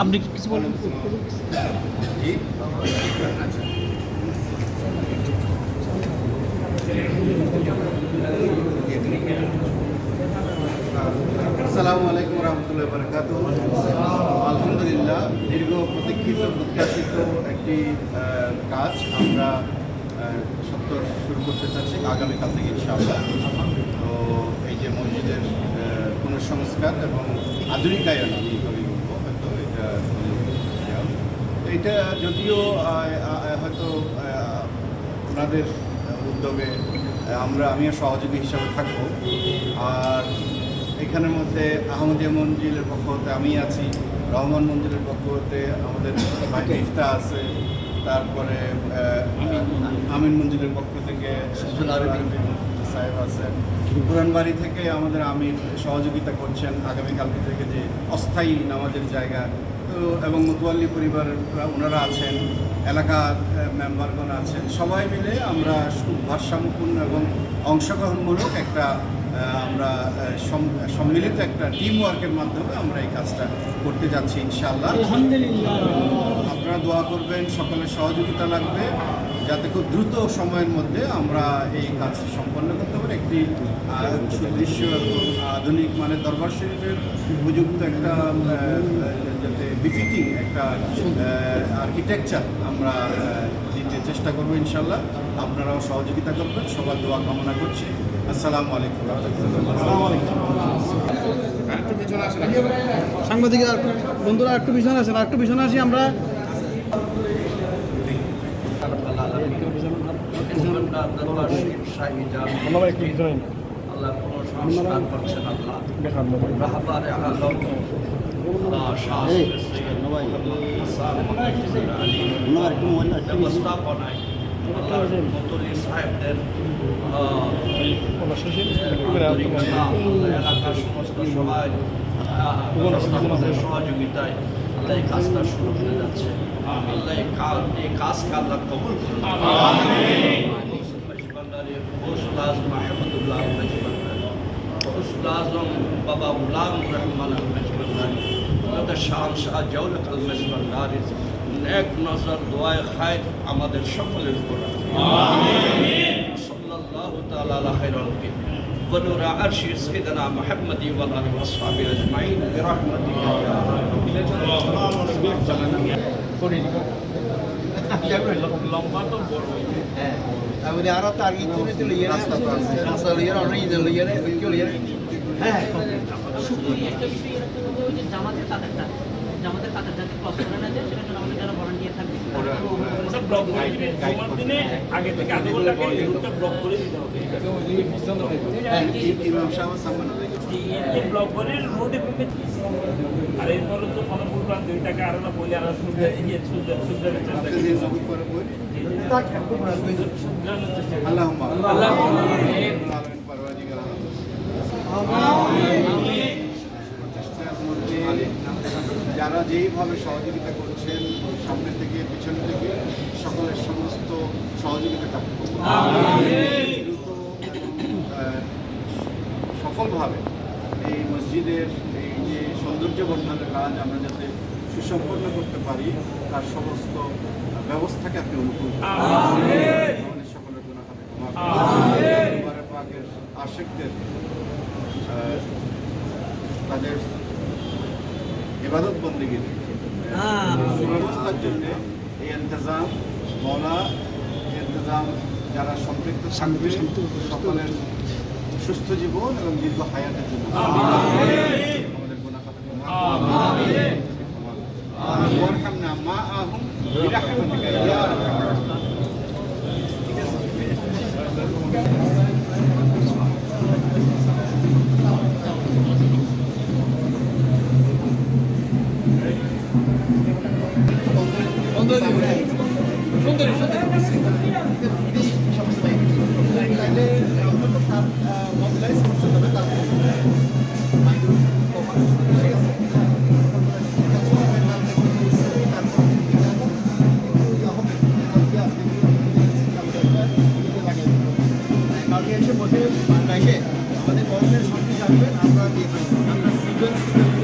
আপনি কিছু বলেন আসসালামু রহমতুল্লাহ বরকাত আলহামদুলিল্লাহ দীর্ঘ প্রতীক্ষিত প্রত্যাশিত একটি কাজ আমরা সত্তর শুরু করতে চাচ্ছি আগামীকাল থেকে ইনশাআল্লাহ। তো এই যে মসজিদের পুনঃসংস্কার এবং আধুনিকায়ন আমি এভাবেই বলব হয়তো এটা এটা যদিও হয়তো ওনাদের উদ্যোগে আমরা আমিও সহযোগী হিসাবে থাকব। আর এখানের মধ্যে আহমদিয়া মঞ্জিলের পক্ষ হতে আমি আছি রহমান মঞ্জিলের পক্ষ হতে আমাদের ইফতা আছে। তারপরে আমিন মঞ্জিলের পক্ষ থেকে সাহেব আছেন। পুরানবাড়ি থেকে আমাদের আমির সহযোগিতা করছেন আগামীকালকে থেকে যে অস্থায়ী নামাজের জায়গা। তো, এবং মতুয়াল্লি পরিবারের, ওনারা আছেন, এলাকার মেম্বারগণ আছেন। সবাই মিলে আমরা ভারসাম্যপূর্ণ এবং অংশগ্রহণমূলক একটা আমরা সম্মিলিত একটা টিম ওয়ার্কের মাধ্যমে আমরা এই কাজটা করতে যাচ্ছি, ইনশাআল্লাহ। আপনারা দোয়া করবেন সকলের সহযোগিতা লাগবে, যাতে খুব দ্রুত সময়ের মধ্যে আমরা এই কাজ সম্পন্ন করতে পারি। একটি সুদৃশ্য এবং আধুনিক মানে দরবার শরীফের উপযুক্ত একটা যাতে বিফিটিং একটা আর্কিটেকচার আমরা দিতে চেষ্টা করব ইনশাল্লাহ আপনারাও সহযোগিতা করবেন, সবার দোয়া কামনা করছি। আসসালামু আলাইকুম। সাংবাদিকের বন্ধুরা একটু পিছনে আছেন একটু পিছনে আসি আমরা। আল্লাহ কোনো সংস্কার করছেন আল্লাহ। রাহবারে আলম আল্লাহ শাহ সৈয়দ মোহাম্মদ হাসান আব্দুল আলী ব্যবস্থাপনায় আল্লাহ মতুলি সাহেবদের আহ, আন্তরিকতা, আল্লাহ এলাকার সমস্ত সবাই ব্যবস্থাপকদের সহযোগিতায় আল্লাহ এই কাজটা শুরু হয়ে যাচ্ছে আল্লাহ এই কাজ এই কবুল করুন বাবা গুলাম রহমান শাহ আলমেজবান্ডারি নেক নজর খায় আমাদের সকলের উপর আলা খায়রুল খালকি ونور عرش سيدنا محمد وآله وصحبه أجمعين برحمتك يا তারপরে আরো তার ই করে দিল ইয়ে রাস্তা তো আছে রাস্তা ইয়ে অনেক দিল ইয়ে কি হলো ইয়ে হ্যাঁ একটা বিষয় এরা তো কাতারটা কাতার যাতে ক্রস করে না যায় সেটার জন্য আমাদের যারা ভলান্টিয়ার থাকবে ব্লক করে দিবেন জমার দিনে আগে থেকে আধা ঘণ্টা ব্লক করে দিতে হবে। ইমাম সাহেব সামনে এই ব্লক করে রোডে ফেলে আর এরপর তো ফলপুর প্রান্ত দুই টাকা আরও না বলে আরও সুবিধা সুবিধা সুবিধা চেষ্টা করি যারা যেইভাবে সহযোগিতা করছেন, সামনে থেকে, পিছন থেকে, সকলের সমস্ত সহযোগিতা সফলভাবে এই মসজিদের এই যে সৌন্দর্য বর্ধনের কাজ আমরা যাতে সুসম্পন্ন করতে পারি, তার সমস্ত ব্যবস্থাকে আপনি অনুকূল সকলের পাকের আশেকদের তাদের ইবাদত বন্দীগীর সুব্যবস্থার জন্য এই ইন্তজাম মৌলা ইন্তজাম যারা সম্পৃক্ত থাকবে সকলের সুস্থ জীবন এবং দীর্ঘ হায়াতের জন্য। কালকে এসে বসে এসে আমাদের গভর্নমেন্ট কিছু আসবেন আমরা। আমরা সিকোয়েন্স